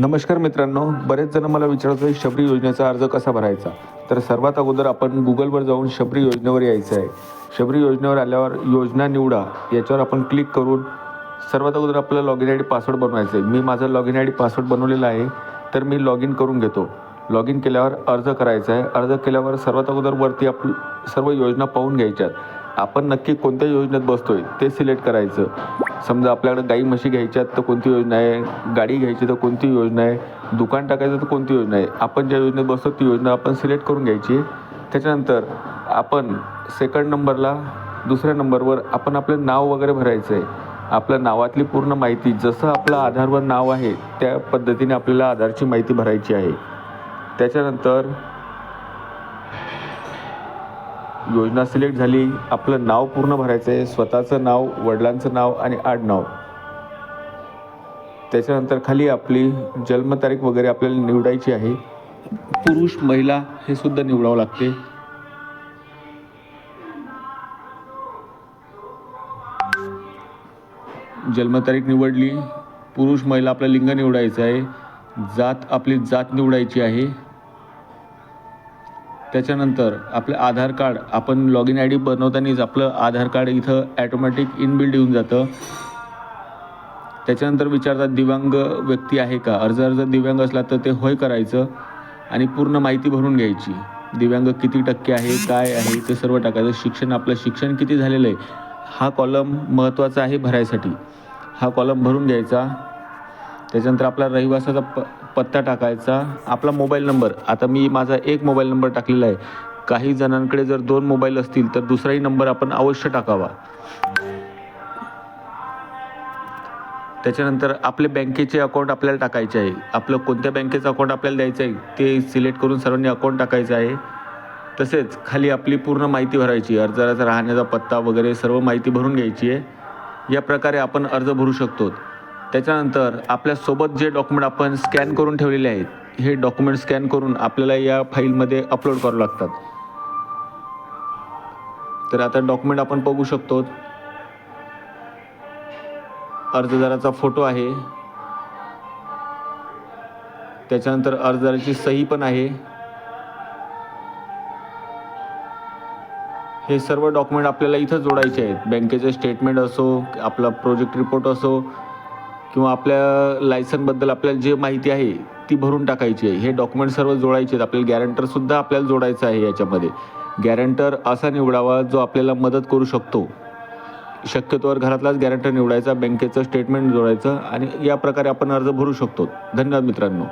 नमस्कार मित्रांनो बरेच जण मला विचारत होते शबरी योजनेचा अर्ज कसा भरायचा? तर सर्वात अगोदर आपण गुगलवर जाऊन शबरी योजनेवर यायचं आहे. शबरी योजनेवर आल्यावर योजना निवडा याच्यावर आपण क्लिक करून सर्वात अगोदर आपल्याला लॉगिन आय डी पासवर्ड बनवायचं आहे. मी माझा लॉगिन आय डी पासवर्ड बनवलेला आहे तर मी लॉग इन करून घेतो. लॉग इन केल्यावर अर्ज करायचा आहे. अर्ज केल्यावर सर्वात अगोदर वरती आप सर्व योजना पाहून घ्यायच्यात आपण नक्की कोणत्या योजनेत बसतोय ते सिलेक्ट करायचं. समजा आपल्याकडे गाई म्हशी घ्यायच्यात तर कोणती योजना आहे? गाडी घ्यायची तर कोणती योजना आहे? दुकान टाकायचं तर कोणती योजना आहे? आपण ज्या योजनेत बसतो ती योजना आपण सिलेक्ट करून घ्यायची. त्याच्यानंतर आपण सेकंड नंबरला दुसऱ्या नंबरवर आपण आपलं नाव वगैरे भरायचं आहे. आपल्या नावातली पूर्ण माहिती जसं आपलं आधारवर नाव आहे त्या पद्धतीने आपल्याला आधारची माहिती भरायची आहे. त्याच्यानंतर योजना सिलेक्ट झाली आपलं नाव पूर्ण भरायचं आहे स्वतःचं नाव वडिलांचं नाव आणि आडनाव. त्याच्यानंतर खाली आपली जन्मतारीख वगैरे आपल्याला निवडायची आहे. पुरुष महिला हे सुद्धा निवडावं लागते. जन्मतारीख निवडली पुरुष महिला आपलं लिंग निवडायचं आहे. जात आपली जात निवडायची आहे. त्याच्यानंतर आपलं आधार कार्ड आपण लॉग इन आय डी बनवतानाच आपलं आधार कार्ड इथं ॲटोमॅटिक इनबिल्ड येऊन जातं. त्याच्यानंतर विचारतात दिव्यांग व्यक्ती आहे का? अर्ज अर्ज दिव्यांग असला तर ते होय करायचं आणि पूर्ण माहिती भरून घ्यायची. दिव्यांग किती टक्के आहे काय आहे ते सर्व टाकायचं. शिक्षण आपलं शिक्षण किती झालेलं आहे हा कॉलम महत्त्वाचा आहे भरायसाठी. हा कॉलम भरून घ्यायचा. त्याच्यानंतर आपला रहिवासाचा प पत्ता टाकायचा. आपला मोबाईल नंबर आता मी माझा एक मोबाईल नंबर टाकलेला आहे. काही जणांकडे जर दोन मोबाईल असतील तर दुसराही नंबर आपण अवश्य टाकावा. त्याच्यानंतर आपले बँकेचे अकाउंट आपल्याला टाकायचे आहे. आपलं कोणत्या बँकेचं अकाउंट आपल्याला द्यायचं आहे ते सिलेक्ट करून सर्वांनी अकाउंट टाकायचं आहे. तसेच खाली आपली पूर्ण माहिती भरायची अर्जाचा राहण्याचा पत्ता वगैरे सर्व माहिती भरून घ्यायची आहे. या प्रकारे आपण अर्ज भरू शकतो. त्याच्यानंतर आपल्यासोबत जे डॉक्युमेंट आपण स्कॅन करून ठेवलेले आहेत हे डॉक्युमेंट स्कॅन करून आपल्याला या फाईलमध्ये अपलोड करावं लागतात. तर आता डॉक्युमेंट आपण बघू शकतो. अर्जदाराचा फोटो आहे. त्याच्यानंतर अर्जदाराची सही पण आहे. हे सर्व डॉक्युमेंट आपल्याला इथं जोडायचे आहेत. बँकेचे स्टेटमेंट असो आपला प्रोजेक्ट रिपोर्ट असो किंवा आपल्या लायसनबद्दल आपल्याला जे माहिती आहे ती भरून टाकायची आहे. हे डॉक्युमेंट सर्व जोडायचे आहेत. आपल्याला गॅरंटरसुद्धा आपल्याला जोडायचं आहे याच्यामध्ये. गॅरंटर असा निवडावा जो आपल्याला मदत करू शकतो. शक्यतोवर घरातलाच गॅरंटर निवडायचा बँकेचं स्टेटमेंट जोडायचं आणि या प्रकारे आपण अर्ज भरू शकतो. धन्यवाद मित्रांनो.